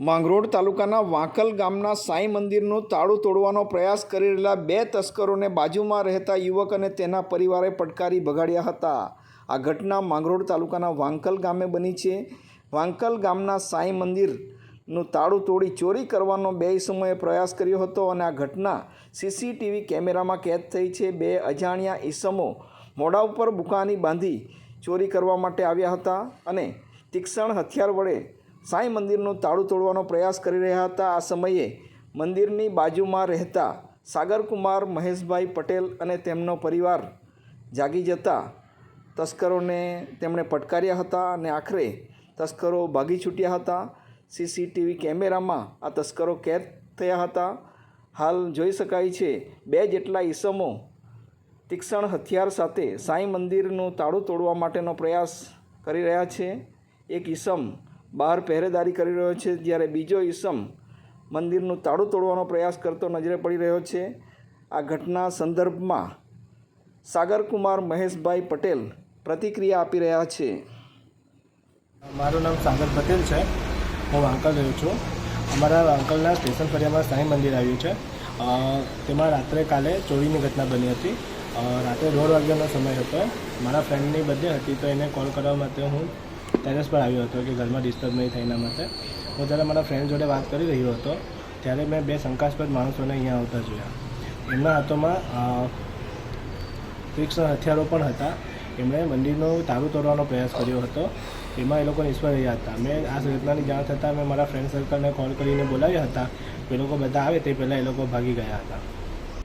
માંગરોળ તાલુકાના વાંકલ ગામના સાંઈ મંદિરનું તાળું તોડવાનો પ્રયાસ કરી રહેલા બે તસ્કરોને બાજુમાં રહેતા યુવક અને તેના પરિવારે પડકારી ભગાડ્યા હતા. આ ઘટના માંગરોળ તાલુકાના વાંકલ ગામે બની છે. વાંકલ ગામના સાંઈ મંદિરનું તાળું તોડી ચોરી કરવાનો બે સમયે પ્રયાસ કર્યો હતો અને આ ઘટના સીસીટીવી કેમેરામાં કેદ થઈ છે. બે અજાણ્યા ઈસમો મોઢા ઉપર બુકાની બાંધી ચોરી કરવા માટે આવ્યા હતા અને તીક્ષણ હથિયાર વડે સાંઈ મંદિરનું તાળું તોડવાનો પ્રયાસ કરી રહ્યા હતા. આ સમયે મંદિરની બાજુમાં રહેતા સાગરકુમાર મહેશભાઈ પટેલ અને તેમનો પરિવાર જાગી જતા તસ્કરોને તેમણે પટકાર્યા હતા અને આખરે તસ્કરો ભાગી છૂટ્યા હતા. સીસીટીવી કેમેરામાં આ તસ્કરો કેદ થયા હતા. હાલ જોઈ શકાય છે, બે જેટલા ઈસમો તીક્ષ્ણ હથિયાર સાથે સાંઈ મંદિરનું તાળું તોડવા માટેનો પ્રયાસ કરી રહ્યા છે. એક ઈસમ બહાર પહેરેદારી કરી રહ્યો છે, જ્યારે બીજો ઈસમ મંદિરનું તાળું તોડવાનો પ્રયાસ કરતો નજરે પડી રહ્યો છે. આ ઘટના સંદર્ભમાં સાગરકુમાર મહેશભાઈ પટેલ પ્રતિક્રિયા આપી રહ્યા છે. મારું નામ સાગર પટેલ છે. હું વાંકલ રહ્યો છું. અમારા વાંકલના સ્ટેશન ફરિયામાં સાંઈ મંદિર આવ્યું છે. તેમાં રાત્રે કાલે ચોરીની ઘટના બની હતી. રાત્રે દોઢ વાગ્યાનો સમય હતો. મારા ફ્રેન્ડની બર્થડે હતી તો એને કોલ કરવા માટે હું ટેરેસ પર આવ્યો હતો કે ઘરમાં ડિસ્ટર્બ નહીં થાય એના માટે. હું ત્યારે મારા ફ્રેન્ડ જોડે વાત કરી રહ્યો હતો, ત્યારે મેં બે શંકાસ્પદ માણસોને અહીંયા આવતા જોયા. એમના હાથોમાં તીક્ષ્ણ હથિયારો પણ હતા. એમણે મંદિરનું તારું તોડવાનો પ્રયાસ કર્યો હતો. એમાં એ લોકો નિષ્ફળ રહ્યા હતા. મેં આ ઘટનાની જાણ થતાં મેં મારા ફ્રેન્ડ સર્કલને કોલ કરીને બોલાવ્યા હતા. એ લોકો બધા આવે તે પહેલાં એ લોકો ભાગી ગયા હતા.